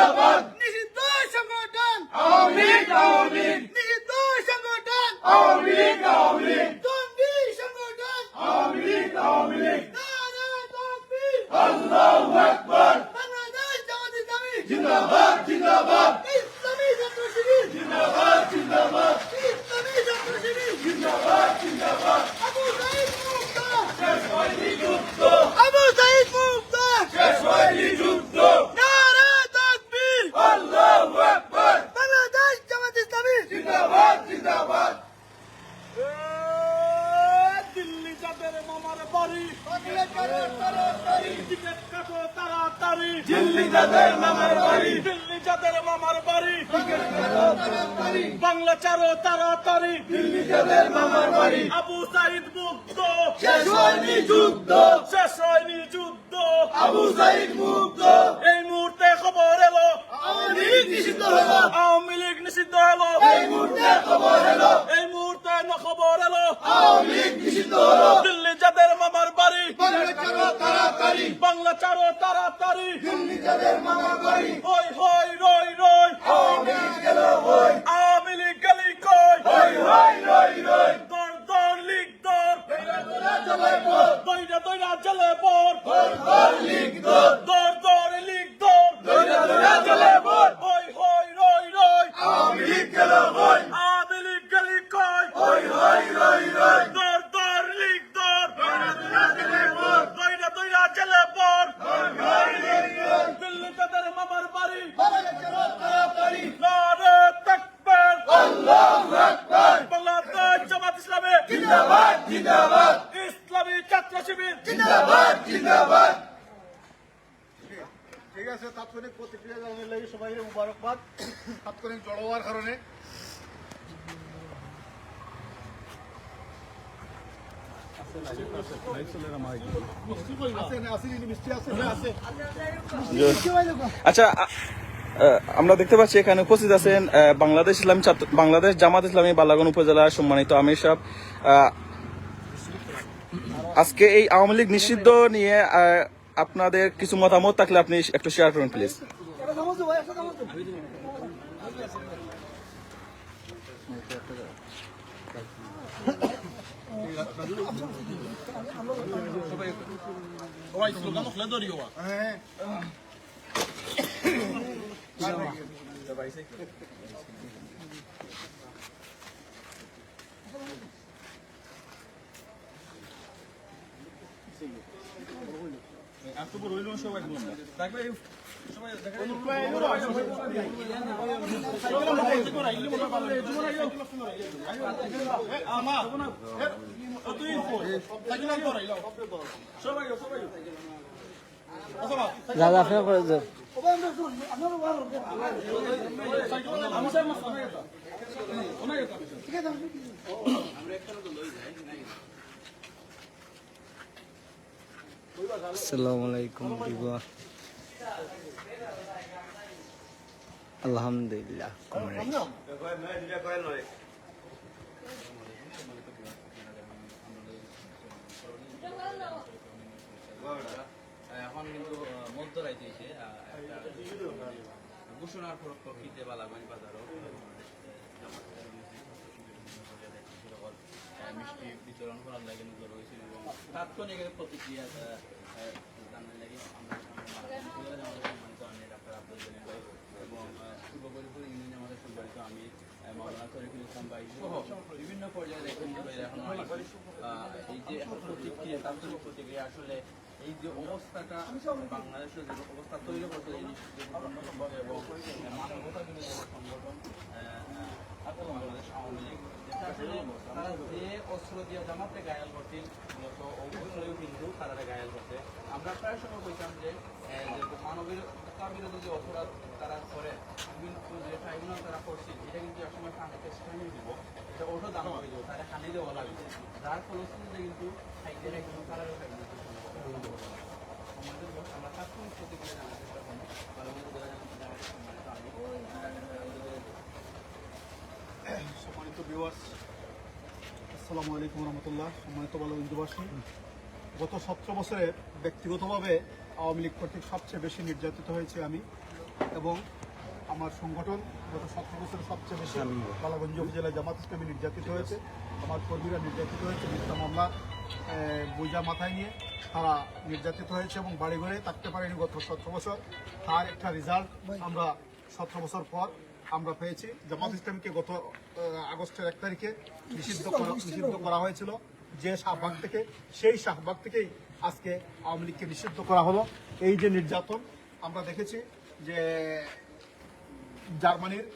জিন্দাবাদ নিষিদ্ধ সংগঠন আওয়ামী লীগ আওয়ামী লীগ নিষিদ্ধ সংগঠন আওয়ামী লীগ আওয়ামী লীগ জঙ্গি সংগঠন আওয়ামী লীগ আওয়ামী লীগ নারে তাকবীর আল্লাহু আকবার বাংলাদেশ জামাত ইসলামী জিন্দাবাদ জিন্দাবাদ ইসলামী ছাত্র শিবির জিন্দাবাদ জিন্দাবাদ ইসলামী ছাত্র শিবির জিন্দাবাদ জিন্দাবাদ আবু সাইদ মুক্ত শেষ হয়নি যুদ্ধ আবু সাইদ মুক্ত শেষ হয়নি যুদ্ধ নারে তাকবীর আল্লাহু আকবার বাংলাদেশ জামাত ইসলামী জিন্দাবাদ জিন্দাবাদ দিল্লি যাদের মামার বাড়ি টিকিট কাটো তাড়াতাড়ি দিল্লি যাদের মামার বাড়ি। দিল্লি যাদের মামার বাড়ি। বাংলা চারো তাড়াতাড়ি দিল্লি যাদের মামার বাড়ি। আবু সাইদ মুক্ত। শেষ হয়নি যুদ্ধ। শেষ হয়নি যুদ্ধ। আবু সাইদ মুক্ত এই মুহূর্তে খবর এলো আওয়ামী লীগ নিষিদ্ধ হলো আওয়ামী লীগ নিষিদ্ধ হলো এই মুহূর্তে খবর এলো এই মুহূর্তে না খবর এলো আওয়ামী লীগ নিষিদ্ধ হলো দিল্লি যাদের মামার বাড়ি বাংলা ছাড়ো তাড়াতাড়ি বাংলা চারো তাড়াতাড়ি দিল্লি যাদের মামার বাড়ি। হই হই রই রই। আওয়ামী লীগ গেল হই। আওয়ামী লীগ গেলি কই? হই হই রই রই। দর দর লীগ দর। চলে পথ দইরা দইরা জলে পর। হই হই লীগ দর। দর দর লীগ দর। দইরা দইরা চলে পথ হই হই রই রই। আওয়ামী লীগ গেল হই আওয়ামী লীগ গেলি কই হই হই রই রই দর দর লীগ দর দইরা দইরা চলে পথ দইরা দইরা জলে পর হই হই রই রই দিল্লি তাদের মামার বাড়ি বাংলা ছাড়ো তাড়াতাড়ি নারে তাকবীর আল্লাহু আকবার বাংলাদেশ জামাত ইসলামী জিন্দাবাদ জিন্দাবাদ। ইসলামী ছাত্র শিবির। জিন্দাবাদ জিন্দাবাদ। ঠিক আছে তাৎক্ষণিক প্রতিক্রিয়া জানানোর লাগে সবাই মুবারকবাদ। তাৎক্ষণিক জড়ো হওয়ার কারণে। আছে না, আছে, মিষ্টি আছে আচ্ছা আমরা দেখতে পাচ্ছি এখানে উপস্থিত আছেন বাংলাদেশ ইসলামী ছাত্র বাংলাদেশ জামাত ইসলামী বালাগন উপজেলার সম্মানিত আমির সাহেব। আজকে এই আওয়ামী লীগ নিষিদ্ধ নিয়ে আপনাদের কিছু মতামত থাকলে আপনি একটু শেয়ার করুন প্লিজ সবাই সবাই হ্যাঁ। আসসালামু আলাইকুম দিবা আলহামদুলিল্লাহ কমরে এখন কিন্তু মধ্যরাইতে এসে ঘোষণার প্রেক্ষিতে বালাগঞ্জ বাজারও মিষ্টি বিতরণ করার লাগে নজর এবং তাৎক্ষণিক প্রতিক্রিয়া জানার লাগে। আমি বিভিন্ন পর্যায়ে দেখেন এই যে প্রতিক্রিয়া, তাৎক্ষণিক প্রতিক্রিয়া আসলে এই যে অবস্থাটা বাংলাদেশের যে অবস্থা তৈরি করছে, এই মানবতা কিন্তু আমরা প্রায় সময় বলতাম যে মানবিকতা বিরোধী যে অপরাধ তারা করে, কিন্তু যে ট্রাইব্যুনাল তারা করছে, এটা কিন্তু একসময় কানকে স্থানীয় দিব। এটা ওটা দাম হয়ে যাবে তারা খানি দেওয়া লাগবে। যার ফলশ্রুতিতে কিন্তু খাইতে একদম তারা সম্মানিত আমি, আহ, সম্মানিত ভিউয়ার্স আসসালামু আলাইকুম রহমতুল্লাহ। সম্মানিত বালগঞ্জবাসী গত সতেরো বছরে ব্যক্তিগতভাবে আওয়ামী লীগ কর্তৃক সবচেয়ে বেশি নির্যাতিত হয়েছে আমি এবং আমার সংগঠন গত সতেরো বছরে সবচেয়ে বেশি বালাগঞ্জ উপজেলায় জামাত ইসলামী নির্যাতিত হয়েছে আমার কর্মীরা নির্যাতিত হয়েছে মিথ্যা মামলা বোঝা মাথায় নিয়ে তারা নির্যাতিত হয়েছে এবং বাড়ি ঘরে থাকতে পারেনি গত সতেরো বছর। তার একটা রেজাল্ট আমরা সতেরো বছর পর আমরা পেয়েছি। জামাত ইসলামীকে গত আগস্টের এক তারিখে নিষিদ্ধ করা নিষিদ্ধ করা হয়েছিল। যে শাহবাগ থেকে সেই শাহবাগ থেকেই আজকে আওয়ামী লীগকে নিষিদ্ধ করা হলো। এই যে নির্যাতন আমরা দেখেছি যে জার্মানির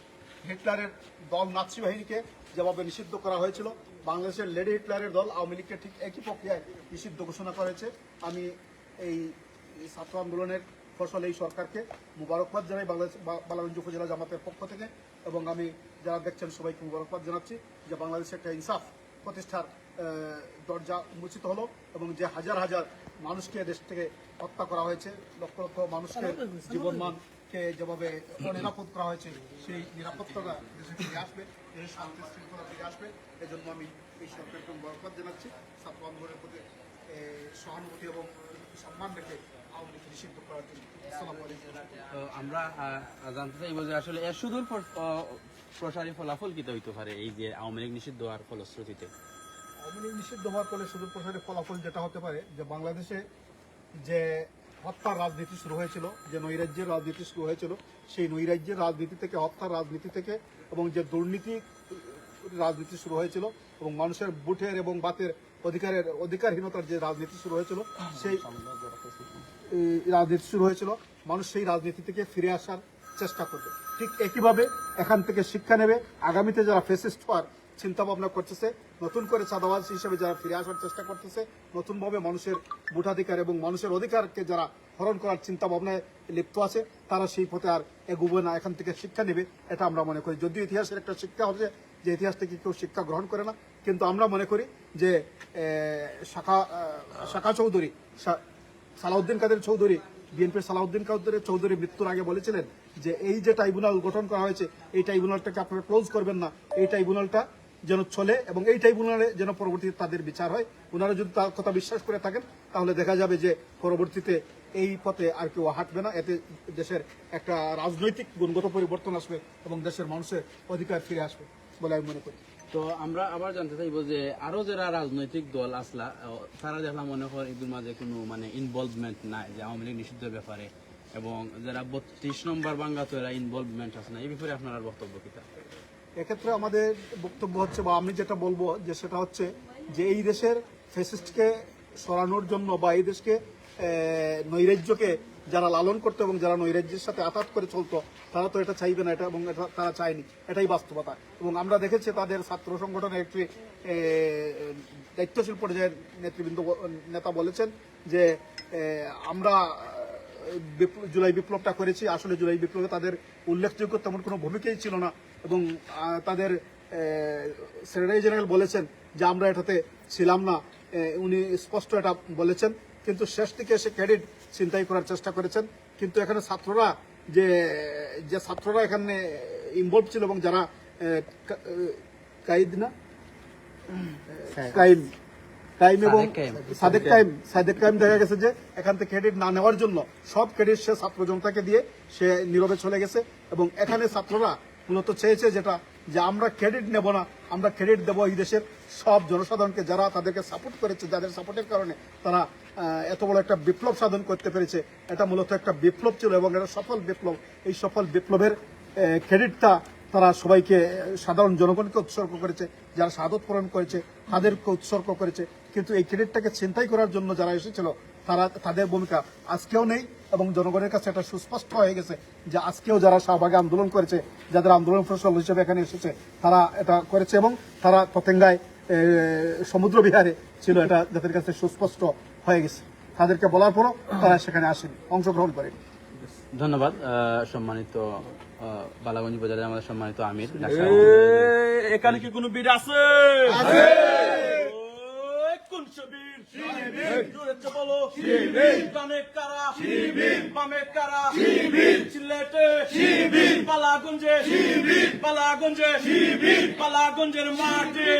হিটলারের দল নাৎসি বাহিনীকে যেভাবে নিষিদ্ধ করা হয়েছিল বাংলাদেশের লেডি হিটলারের দল আওয়ামী লীগকে ঠিক একই প্রক্রিয়ায় নিষিদ্ধ ঘোষণা করেছে। আমি এই ছাত্র আন্দোলনের ফসল এই সরকারকে মুবারকবাদ জানাই বাংলাদেশ বালাগঞ্জ উপজেলা জামাতের পক্ষ থেকে এবং আমি যারা দেখছেন সবাইকে মুবারকবাদ জানাচ্ছি যে বাংলাদেশে একটা ইনসাফ প্রতিষ্ঠার দরজা উন্মোচিত হলো এবং যে হাজার হাজার মানুষকে দেশ থেকে হত্যা করা হয়েছে লক্ষ লক্ষ মানুষকে জীবনমানকে যেভাবে অনিরাপদ করা হয়েছে সেই নিরাপত্তাটা দেশে ফিরে আসবে দেশের শান্তি শৃঙ্খলা ফিরে আসবে। এজন্য আমি এই সরকারকে বরকত জানাচ্ছি ছাত্র আন্দোলনের প্রতি সহানুভূতি এবং সম্মান রেখে আমরা জানতে চাইব যে আসলে এর সুদূর প্র- প্রসারী ফলাফল কি হইতে পারে এই যে আওয়ামী লীগ নিষিদ্ধ হওয়ার ফলশ্রুতিতে? আওয়ামী লীগ নিষিদ্ধ হওয়ার ফলে সুদূর প্রসারী ফলাফল যেটা হতে পারে যে বাংলাদেশে যে হত্যার রাজনীতি শুরু হয়েছিল, যে নৈরাজ্যের রাজনীতি শুরু হয়েছিল, সেই নৈরাজ্যের রাজনীতি থেকে, হত্যার রাজনীতি থেকে এবং যে দুর্নীতি রাজনীতি শুরু হয়েছিল এবং মানুষের বুথের এবং বাতের অধিকারের অধিকারহীনতার যে রাজনীতি শুরু হয়েছিল, সেই রাজনীতি শুরু হয়েছিল। মানুষ সেই রাজনীতি থেকে ফিরে আসার চেষ্টা করবে। ঠিক একইভাবে এখান থেকে শিক্ষা নেবে। আগামীতে যারা ফেসিস্ট হওয়ার চিন্তা ভাবনা করতেছে, নতুন করে চাঁদাবাজ হিসেবে যারা ফিরে আসার চেষ্টা করতেছে, নতুনভাবে মানুষের ভোটাধিকার এবং মানুষের অধিকারকে যারা হরণ করার চিন্তা ভাবনায় লিপ্ত আছে, তারা সেই পথে আর এগুবে না, এখান থেকে শিক্ষা নেবে, এটা আমরা মনে করি। যদিও ইতিহাসের একটা শিক্ষা হচ্ছে যে ইতিহাস থেকে কেউ শিক্ষা গ্রহণ করে না, কিন্তু আমরা মনে করি যে শাখা শাখা চৌধুরী সালাউদ্দিন কাদের চৌধুরী বিএনপির সালাউদ্দিন কাদের চৌধুরী মৃত্যুর আগে বলেছিলেন যে, এই যে ট্রাইব্যুনাল গঠন করা হয়েছে, এই ট্রাইব্যুনালটাকে আপনারা ক্লোজ করবেন না, এই ট্রাইব্যুনালটা যেন চলে এবং এই ট্রাইব্যুনালে যেন পরবর্তীতে তাদের বিচার হয়। ওনারা যদি তার কথা বিশ্বাস করে থাকেন, তাহলে দেখা যাবে যে পরবর্তীতে এই পথে আর কেউ হাঁটবে না। এতে দেশের একটা রাজনৈতিক গুণগত পরিবর্তন আসবে এবং দেশের মানুষের অধিকার ফিরে আসবে বলে আমি মনে করি। তো আমরা আবার জানতে চাইব যে আরও যারা রাজনৈতিক দল আসলা তারা দেখলাম মনে হয় এদের মাঝে কোনো মানে ইনভলভমেন্ট নাই যে আওয়ামী লীগ নিষিদ্ধের ব্যাপারে এবং যারা বত্রিশ নম্বর বাঙ্গা তো এরা ইনভলভমেন্ট আছে না, এই ব্যাপারে আপনার বক্তব্য কিতা এক্ষেত্রে আমাদের বক্তব্য হচ্ছে, বা আমি যেটা বলব যে সেটা হচ্ছে যে এই দেশের ফেসিস্টকে সরানোর জন্য বা এই দেশকে নৈরাজ্যকে যারা লালন করতো এবং যারা নৈরাজ্যের সাথে আঘাত করে চলতো, তারা তো এটা চাইবে না, এটা এবং এটা তারা চায়নি। এটাই বাস্তবতা। এবং আমরা দেখেছি তাদের ছাত্র সংগঠনের একটি দায়িত্বশীল পর্যায়ের নেতৃবৃন্দ নেতা বলেছেন যে আমরা জুলাই বিপ্লবটা করেছি। আসলে জুলাই বিপ্লবে তাদের উল্লেখযোগ্য তেমন কোনো ভূমিকাই ছিল না। এবং তাদের সেক্রেটারি জেনারেল বলেছেন যে আমরা এটাতে ছিলাম না। উনি স্পষ্ট এটা বলেছেন। কিন্তু শেষ দিকে এসে ক্রেডিট চিন্তাই করার চেষ্টা করেছেন। কিন্তু এখানে ছাত্ররা যে যে ছাত্ররা এখানে ইনভলভ ছিল এবং যারা কাইদ না? কাইম। টাইম এবং। সাদেক টাইম সাদেক টাইম দেখা গেছে যে এখান থেকে ক্রেডিট না নেওয়ার জন্য সব ক্রেডিট সে ছাত্র জনতাকে দিয়ে সে নীরবে চলে গেছে এবং এখানে ছাত্ররা মূলত চেয়েছে যেটা যে আমরা ক্রেডিট নেব না, আমরা ক্রেডিট দেবো এই দেশের সব জনসাধারণকে যারা তাদেরকে সাপোর্ট করেছে, যাদের সাপোর্টের কারণে তারা এত বড় একটা বিপ্লব সাধন করতে পেরেছে। এটা মূলত একটা বিপ্লব ছিল এবং এটা সফল বিপ্লব। এই সফল বিপ্লবের ক্রেডিটটা তারা সবাইকে সাধারণ জনগণকে উৎসর্গ করেছে, যারা সাদত পূরণ করেছে, তাদেরকে উৎসর্গ করেছে। কিন্তু এই ক্রেডিটটাকে ছিনতাই করার জন্য যারা এসেছিল, তারা, তাদের ভূমিকা আজকেও নেই। এবং জনগণের কাছে এটা সুস্পষ্ট হয়ে গেছে যে আজকেও যারা শাহবাগে আন্দোলন করেছে যাদের আন্দোলন ফসল হিসেবে এখানে এসেছে তারা এটা করেছে এবং তারা পতেঙ্গায় সমুদ্র বিহারে ছিল এটা যাদের কাছে সুস্পষ্ট হয়ে গেছে। তাদেরকে বলার পরও তারা সেখানে আসেনি অংশগ্রহণ করেনি। ধন্যবাদ আহ, সম্মানিত আহ, বালাগঞ্জ বাজারে আমাদের সম্মানিত আমির। এখানে কি কোনো বীর আছে ওই কোন সে বীর জোরে তো বলো ডানে কারা বামে কারা সিলেটে পালাগঞ্জে পালাগঞ্জে পালাগঞ্জের মাঠে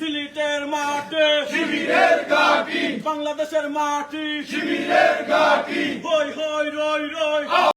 সিলেটের মাঠে বাংলাদেশের মাটি হই হই রই রই।